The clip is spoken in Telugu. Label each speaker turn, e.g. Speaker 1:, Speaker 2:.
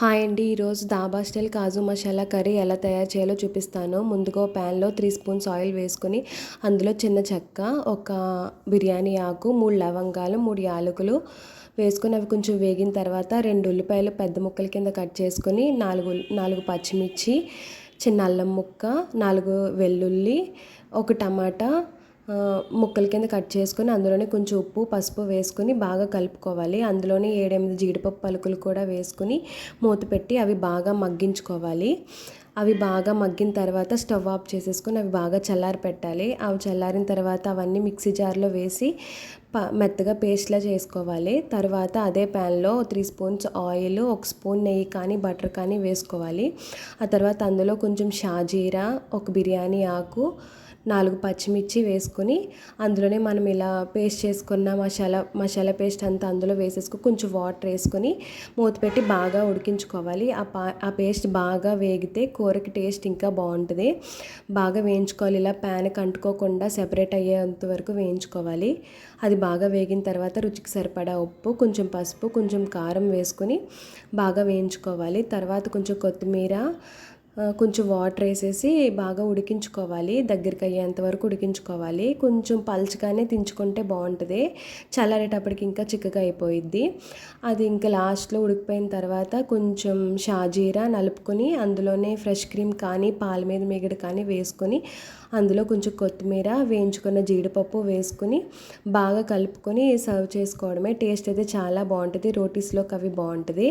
Speaker 1: హాయ్ అండి. ఈరోజు దాబా స్టైల్ కాజు మసాలా కర్రీ ఎలా తయారు చేయాలో చూపిస్తాను. ముందుగా ప్యాన్లో త్రీ స్పూన్స్ ఆయిల్ వేసుకొని అందులో చిన్న చెక్క ఒక బిర్యానీ ఆకు మూడు లవంగాలు మూడు యాలకులు వేసుకొని అవి కొంచెం వేగిన తర్వాత రెండు ఉల్లిపాయలు పెద్ద ముక్కల కింద కట్ చేసుకొని నాలుగు నాలుగు పచ్చిమిర్చి చిన్న అల్లం ముక్క నాలుగు వెల్లుల్లి ఒక టమాటా ముక్కల కింద కట్ చేసుకుని అందులోనే కొంచెం ఉప్పు పసుపు వేసుకుని బాగా కలుపుకోవాలి. అందులోనే ఏడెనిమిది జీడిపప్పు పలుకులు కూడా వేసుకుని మూత పెట్టి అవి బాగా మగ్గించుకోవాలి. అవి బాగా మగ్గిన తర్వాత స్టవ్ ఆఫ్ చేసేసుకొని అవి బాగా చల్లారి పెట్టాలి. అవి చల్లారిన తర్వాత అవన్నీ మిక్సీ జార్లో వేసి ప మెత్తగా పేస్ట్లా చేసుకోవాలి. తర్వాత అదే ప్యాన్లో త్రీ స్పూన్స్ ఆయిల్ ఒక స్పూన్ నెయ్యి కానీ బటర్ కానీ వేసుకోవాలి. ఆ తర్వాత అందులో కొంచెం షాజీరా ఒక బిర్యానీ ఆకు నాలుగు పచ్చిమిర్చి వేసుకొని అందులోనే మనం ఇలా పేస్ట్ చేసుకున్న మసాలా మసాలా పేస్ట్ అంతా అందులో వేసేసుకుని కొంచెం వాటర్ వేసుకొని మూత పెట్టి బాగా ఉడికించుకోవాలి. ఆ పా ఆ పేస్ట్ బాగా వేగితే కూరకి టేస్ట్ ఇంకా బాగుంటుంది. బాగా వేయించుకోవాలి. ఇలా ప్యాన్కి అంటుకోకుండా సెపరేట్ అయ్యేంత వరకు వేయించుకోవాలి. అది బాగా వేగిన తర్వాత రుచికి సరిపడా ఉప్పు కొంచెం పసుపు కొంచెం కారం వేసుకొని బాగా వేయించుకోవాలి. తర్వాత కొంచెం కొత్తిమీర కొంచెం వాటర్ వేసేసి బాగా ఉడికించుకోవాలి దగ్గరికి అయ్యేంత వరకు ఉడికించుకోవాలి. కొంచెం పలుచగానే దించుకుంటే బాగుంటుంది. చల్లారేటప్పటికి ఇంకా చిక్కగా అయిపోయిద్ది. అది ఇంకా లాస్ట్లో ఉడికిపోయిన తర్వాత కొంచెం షాజీరా నలుపుకొని అందులోనే ఫ్రెష్ క్రీమ్ కానీ పాల మీద మిగడు కానీ వేసుకొని అందులో కొంచెం కొత్తిమీర వేయించుకున్న జీడిపప్పు వేసుకొని బాగా కలుపుకొని సర్వ్ చేసుకోవడమే. టేస్ట్ అయితే చాలా బాగుంటుంది. రోటీస్లోకి అవి బాగుంటుంది.